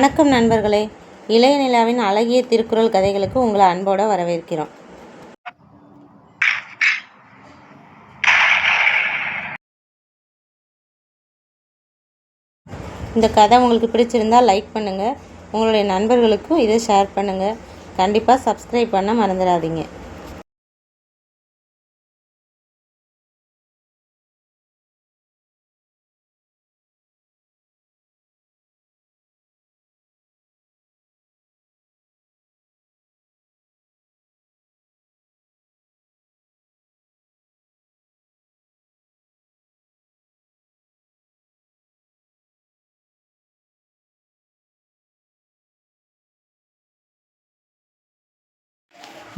வணக்கம் நண்பர்களே. இளைய நிலாவின் அழகிய திருக்குறள் கதைகளுக்கு உங்களை அன்போடு வரவேற்கிறோம். இந்த கதை உங்களுக்கு பிடிச்சிருந்தால் லைக் பண்ணுங்கள் உங்களுடைய நண்பர்களுக்கும் இதை ஷேர் பண்ணுங்கள் கண்டிப்பாக சப்ஸ்கிரைப் பண்ண மறந்துடாதீங்க.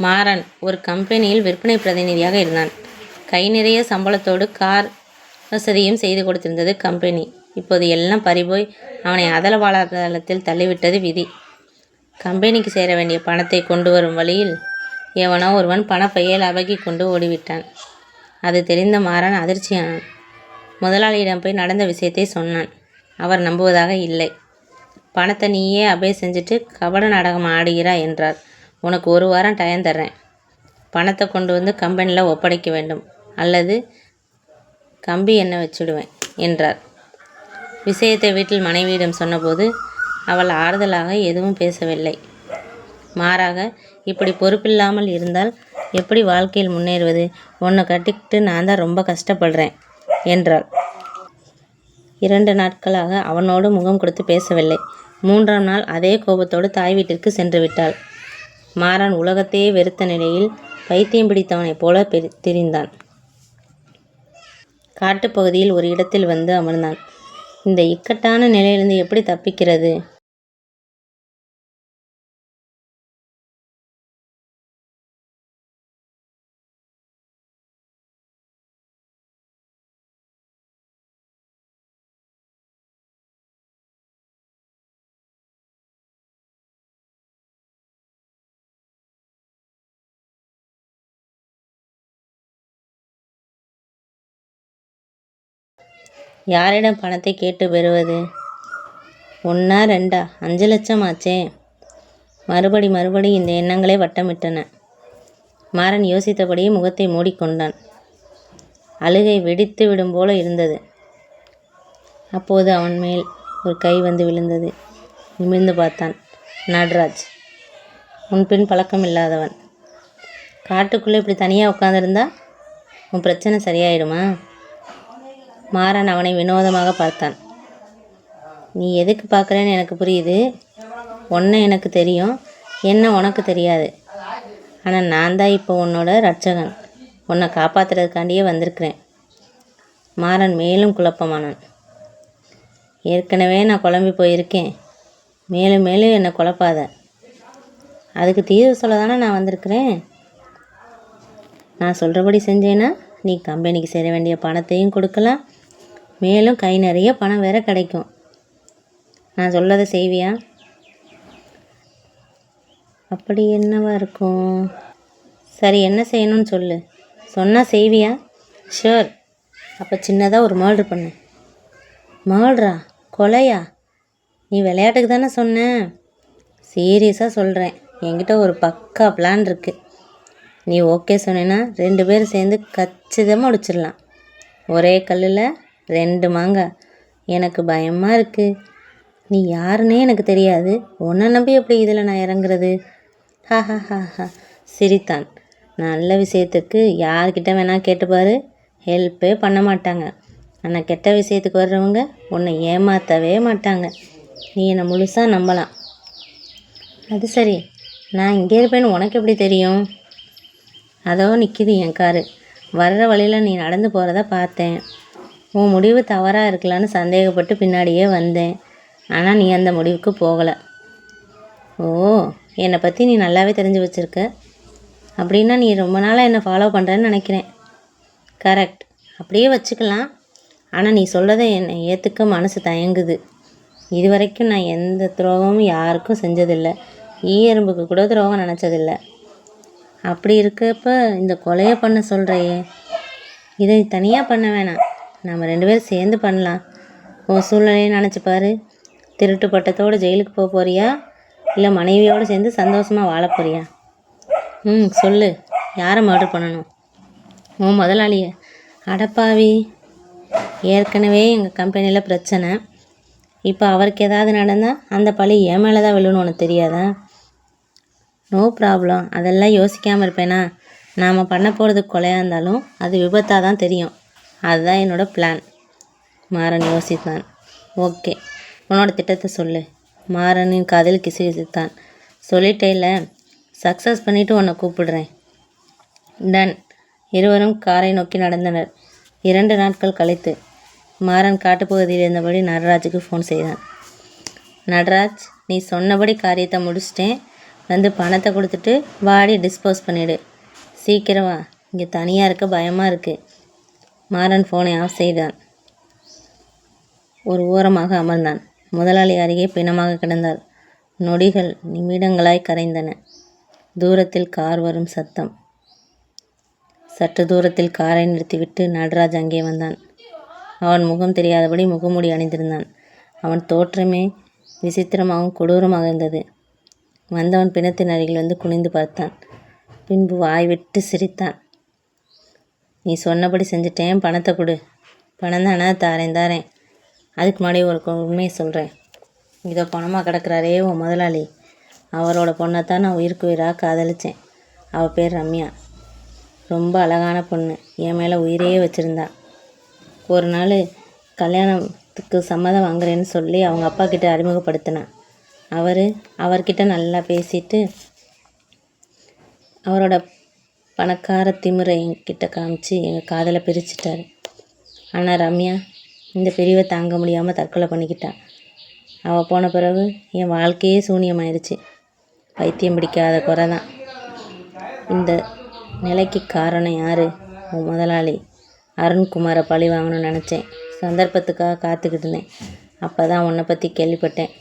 மாறன் ஒரு கம்பெனியில் விற்பனை பிரதிநிதியாக இருந்தான். கை நிறைய சம்பளத்தோடு கார் வசதியும் செய்து கொடுத்திருந்தது கம்பெனி. இப்போது எல்லாம் பறிபோய் அவனை அதல தள்ளிவிட்டது விதி. கம்பெனிக்கு சேர வேண்டிய பணத்தை கொண்டு வரும் வழியில் எவனோ ஒருவன் பணப்பையில் லபக்கி கொண்டு ஓடிவிட்டான். அது தெரிந்த மாறன் அதிர்ச்சியானான். முதலாளியிடம் போய் நடந்த விஷயத்தை சொன்னான். அவர் நம்புவதாக இல்லை. பணத்தை நீயே அபே செஞ்சுட்டு கபட நாடகம் ஆடுகிறாய் என்றார். உனக்கு ஒரு வாரம் டயம் தர்றேன். பணத்தை கொண்டு வந்து கம்பெனியில் ஒப்படைக்க வேண்டும். அல்லது கம்பி என்ன வச்சுடுவேன் என்றார். விஷயத்தை வீட்டில் மனைவியிடம் சொன்னபோது அவள் ஆறுதலாக எதுவும் பேசவில்லை. மாறாக இப்படி பொறுப்பில்லாமல் இருந்தால் எப்படி வாழ்க்கையில் முன்னேறுவது? உன்னை கட்டிக்கிட்டு நான் தான் ரொம்ப கஷ்டப்படுறேன் என்றாள். இரண்டு நாட்களாக அவனோடு முகம் கொடுத்து பேசவில்லை. மூன்றாம் நாள் அதே கோபத்தோடு தாய் வீட்டிற்கு சென்று விட்டாள். மாறன் உலகத்தையே வெறுத்த நிலையில் பைத்தியம் பிடித்தவனைப் போல பெரி திரிந்தான். காட்டுப்பகுதியில் ஒரு இடத்தில் வந்து அமர்ந்தான். இந்த இக்கட்டான நிலையிலிருந்து எப்படி தப்பிக்கிறது? யாரிடம் பணத்தை கேட்டு பெறுவது? ஒன்றா ரெண்டா? அஞ்சு லட்சம் ஆச்சே. மறுபடி மறுபடி இந்த எண்ணங்களே வட்டமிட்டன. மாறன் யோசித்தபடியே முகத்தை மூடிக்கொண்டான். அழுகை வெடித்து விடும் போல இருந்தது. அப்போது அவன் மேல் ஒரு கை வந்து விழுந்தது. நிமிர்ந்து பார்த்தான். நடராஜ் முன்பின் பழக்கம் இல்லாதவன். காட்டுக்குள்ளே இப்படி தனியாக உட்காந்துருந்தா உன் பிரச்சனை சரியாயிடுமா மாறன் அவனை வினோதமாக பார்த்தான். நீ எதுக்கு பார்க்குறேன்னு எனக்கு புரியுது. ஒன்றை எனக்கு தெரியும். என்ன உனக்கு தெரியாது. ஆனால் நான் தான் இப்போ உன்னோட ரட்சகன். உன்னை காப்பாற்றுறதுக்காண்டியே வந்திருக்கிறேன். மாறன் மேலும் குழப்பமானான். ஏற்கனவே நான் குழம்பி போயிருக்கேன். மேலும் மேலும் என்னை குழப்பாத. அதுக்கு தீர்வு சொல்ல தானே நான் வந்திருக்கிறேன்? நான் சொல்கிறபடி செஞ்சேன்னா நீ கம்பெனிக்கு சேர வேண்டிய பணத்தையும் கொடுக்கலாம். மேலும் கை நிறைய பணம் வேற கிடைக்கும். நான் சொல்லதை செய்வியா? அப்படி என்னவா இருக்கும்? சரி என்ன செய்யணும்னு சொல்லு. சொன்னால் செய்வியா? ஷோர் அப்போ சின்னதாக ஒரு மர்டர் பண்ணு. மர்டரா கொலையா? நீ விளையாட்டுக்கு தானே சொன்ன? சீரியஸாக சொல்கிறேன் என்கிட்ட ஒரு பக்கா பிளான் இருக்குது நீ ஓகே சொன்னேன்னா ரெண்டு பேரும் சேர்ந்து கச்சிதமாக முடிச்சிடலாம். ஒரே கல்லில் ரெண்டு மாங்காய் எனக்கு பயமாக இருக்குது நீ யாருன்னே எனக்கு தெரியாது. உன்னை நம்பி எப்படி இதில் நான் இறங்குறது? ஹா ஹா ஹா ஹா. சிரித்தான். நல்ல விஷயத்துக்கு யார்கிட்ட வேணால் கேட்டுப்பாரு ஹெல்ப்பே பண்ண மாட்டாங்க. ஆனால் கெட்ட விஷயத்துக்கு வர்றவங்க உன்னை ஏமாற்றவே மாட்டாங்க. நீ என்னை முழுசாக நம்பலாம். அது சரி. நான் இங்கே இருப்பேன்னு உனக்கு எப்படி தெரியும்? அதோ நிற்கிது என் காரு. வர்ற வழியில் நீ நடந்து போகிறத பார்த்தேன். உன் முடிவு தவறாக இருக்கலான்னு சந்தேகப்பட்டு பின்னாடியே வந்தேன். ஆனால் நீ அந்த முடிவுக்கு போகலை. ஓ என்னை பற்றி நீ நல்லாவே தெரிஞ்சு வச்சுருக்க. அப்படின்னா நீ ரொம்ப நாளாக என்னை ஃபாலோ பண்ணுறேன்னு நினைக்கிறேன். கரெக்ட் அப்படியே வச்சுக்கலாம். ஆனால் நீ சொல்கிறத என்னை ஏற்றுக்க மனசு தயங்குது. இது வரைக்கும் நான் எந்த துரோகமும் யாருக்கும் செஞ்சதில்லை. ஈ எறும்புக்கு கூட துரோகம் நினச்சதில்லை. அப்படி இருக்கப்ப இந்த கொலையை பண்ண சொல்கிறையே இதை தனியாக பண்ண வேணாம். நம்ம ரெண்டு பேரும் சேர்ந்து பண்ணலாம். உன் சூழ்நிலையை நினச்சி பாரு. திருட்டு பட்டத்தோடு ஜெயிலுக்கு போக போறியா? இல்லை மனைவியோடு சேர்ந்து சந்தோஷமாக வாழ போறியா? ம் சொல்லு. யாரை மர்டர் பண்ணணும்? உன் முதலாளிய. அடப்பாவி ஏற்கனவே எங்கள் கம்பெனியில் பிரச்சனை. இப்போ அவருக்கு ஏதாவது நடந்தால் அந்த பழி என் மேலே தான் விழுன்னு உனக்கு தெரியாதா? நோ ப்ராப்ளம் அதெல்லாம் யோசிக்காமல் இருப்பேனா? நாம் பண்ண போகிறது கொலையாக இருந்தாலும் அது விபத்தாக தான் தெரியும். அதுதான் என்னோடய பிளான் மாறன் யோசித்தான். ஓகே உன்னோட திட்டத்தை சொல்லு. மாறனின் காதில் கிசுகிசுத்தான் சொல்லிட்டேல சக்ஸஸ் பண்ணிவிட்டு உன்னை கூப்பிடுறேன். டன் இருவரும் காரை நோக்கி நடந்தனர். இரண்டு நாட்கள் கழித்து மாறன் காட்டுப்பகுதியில் இருந்தபடி நடராஜுக்கு ஃபோன் செய்தான். நடராஜ் நீ சொன்னபடி காரியத்தை முடிச்சிட்டேன். வந்து பணத்தை கொடுத்துட்டு வாடி டிஸ்போஸ் பண்ணிவிடு சீக்கிரம் வா. இங்கே தனியாக இருக்க பயமாக இருக்குது மாறன் ஃபோனை ஆஃப் செய்தான். ஒரு ஓரமாக அமர்ந்தான். முதலாளி அருகே பிணமாக கிடந்தார் நொடிகள் நிமிடங்களாய் கரைந்தன. தூரத்தில் கார் வரும் சத்தம். சற்று தூரத்தில் காரை நிறுத்திவிட்டு நடராஜ் அங்கே வந்தான். அவன் முகம் தெரியாதபடி முகமூடி அணிந்திருந்தான். அவன் தோற்றமே விசித்திரமாகவும் கொடூரமாக இருந்தது. வந்தவன் பிணத்தின் அருகில் வந்து குனிந்து பார்த்தான். பின்பு வாய் விட்டு சிரித்தான். நீ சொன்னபடி செஞ்சுட்டேன். பணத்தை கொடு. பணம் தானே தாரேன் தாரேன். அதுக்கு முன்னாடி ஒரு உண்மையை சொல்கிறேன் இதோ பணமாக கிடக்குறாரே உன் முதலாளி. அவரோட பொண்ணை தான் நான் உயிருக்கு உயிராக காதலிச்சேன். அவள் பேர் ரம்யா. ரொம்ப அழகான பொண்ணு. என் மேலே உயிரையே வச்சுருந்தா. ஒரு நாள் கல்யாணத்துக்கு சம்மதம் வாங்குறேன்னு சொல்லி அவங்க அப்பா கிட்ட அறிமுகப்படுத்தினான் அவர் அவர்கிட்ட நல்லா பேசிட்டு அவரோட பணக்கார திமிரை என்கிட்ட காமிச்சு எங்கள் காதலை பிரிச்சிட்டாரு. ஆனால் ரம்யா இந்த பிரிவை தாங்க முடியாமல் தற்கொலை பண்ணிக்கிட்டான். அவள் போன பிறகு என் வாழ்க்கையே சூனியமாயிருச்சு. பைத்தியம் பிடிக்காத குறை தான். இந்த நிலைக்கு காரணம் யார்? உன் முதலாளி. அருண்குமாரை பழி வாங்கணும்னு நினச்சேன். சந்தர்ப்பத்துக்காக காத்துக்கிட்டு இருந்தேன். அப்போ தான் உன்னை பற்றி கேள்விப்பட்டேன்.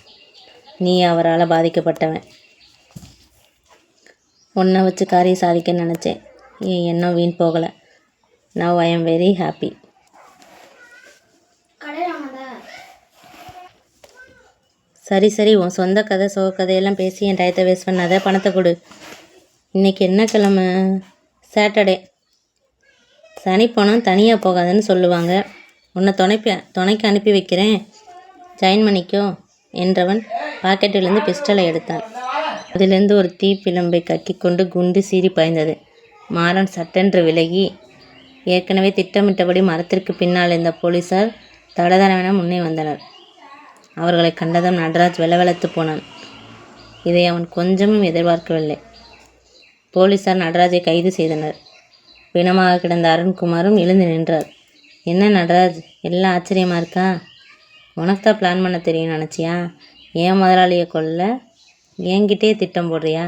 நீ அவரால் பாதிக்கப்பட்டவன். உன்னை வச்சு காரியம் சாதிக்க நினச்சேன். என் எண்ணம் வீண் போகலை. Now I am very happy சரி சரி உன் சொந்த கதை சோக கதையெல்லாம் பேசி என் டயத்தை வேஸ்ட் பண்ணாத. பணத்தை கொடு. இன்னைக்கு என்ன கிழமை? சாட்டர்டே சனி பணம் தனியாக போகாதுன்னு சொல்லுவாங்க. உன்னை துணைப்ப துணைக்கு அனுப்பி வைக்கிறேன். ஜாயின் பண்ணிக்கோ என்றவன் பாக்கெட்டிலிருந்து பிஸ்டலை எடுத்தான். அதிலிருந்து ஒரு தீப்பிழம்பை கக்கிக்கொண்டு குண்டு சீறி பாய்ந்தது. மாறன் சட்டென்று விலகி ஏற்கனவே திட்டமிட்டபடி மரத்திற்கு பின்னால் இருந்த போலீசார் தடதடவென முன்னே வந்தனர். அவர்களை கண்டதும் நடராஜ் வெலவெலத்து போனான். இதை அவன் கொஞ்சமும் எதிர்பார்க்கவில்லை. போலீசார் நடராஜை கைது செய்தனர். பிணமாக கிடந்த அருண்குமாரும் எழுந்து நின்றார். என்ன நடராஜ் எல்லாம் ஆச்சரியமாக இருக்கா? உனக்கு தான் பிளான் பண்ண தெரியும் நினச்சியா? ஏன் முதலாளியை கொல்ல? என்கிட்டே திட்டம் போடுறியா?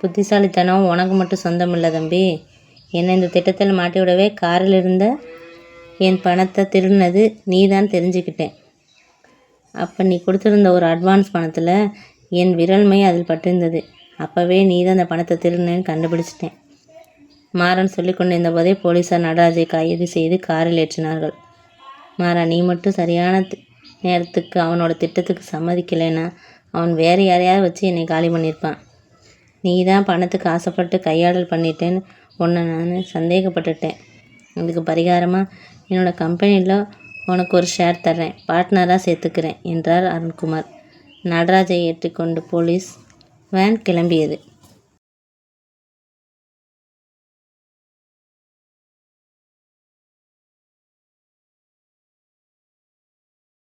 புத்திசாலித்தனம் உனக்கு மட்டும் சொந்தம் இல்லை தம்பி. என்னை இந்த திட்டத்தில் மாட்டி விடவே காரில் இருந்த என் பணத்தை திருடினது நீ தான் தெரிஞ்சுக்கிட்டேன். அப்போ நீ கொடுத்துருந்த ஒரு அட்வான்ஸ் பணத்தில் என் விரல்மை அதில் பட்டிருந்தது. அப்போவே நீ தான் அந்த பணத்தை திருடினேன்னு கண்டுபிடிச்சிட்டேன். மாறன் சொல்லி கொண்டிருந்த போதே போலீசார் நடராஜை கைது செய்து காரில் ஏற்றினார்கள். மாறா நீ மட்டும் சரியான நேரத்துக்கு அவனோட திட்டத்துக்கு சம்மதிக்கலைன்னா அவன் வேறு யாரையாவது வச்சு என்னை காலி பண்ணியிருப்பான். நீ தான் பணத்துக்கு ஆசைப்பட்டு கையாடல் பண்ணிட்டேன்னு உன்னை நான் சந்தேகப்பட்டுட்டேன். அதுக்கு பரிகாரமாக என்னோடய கம்பெனியில் உனக்கு ஒரு ஷேர் தர்றேன். பார்ட்னராக சேர்த்துக்கிறேன் என்றார் அருண்குமார். நடராஜை ஏற்றிக்கொண்டு போலீஸ் வேன் கிளம்பியது.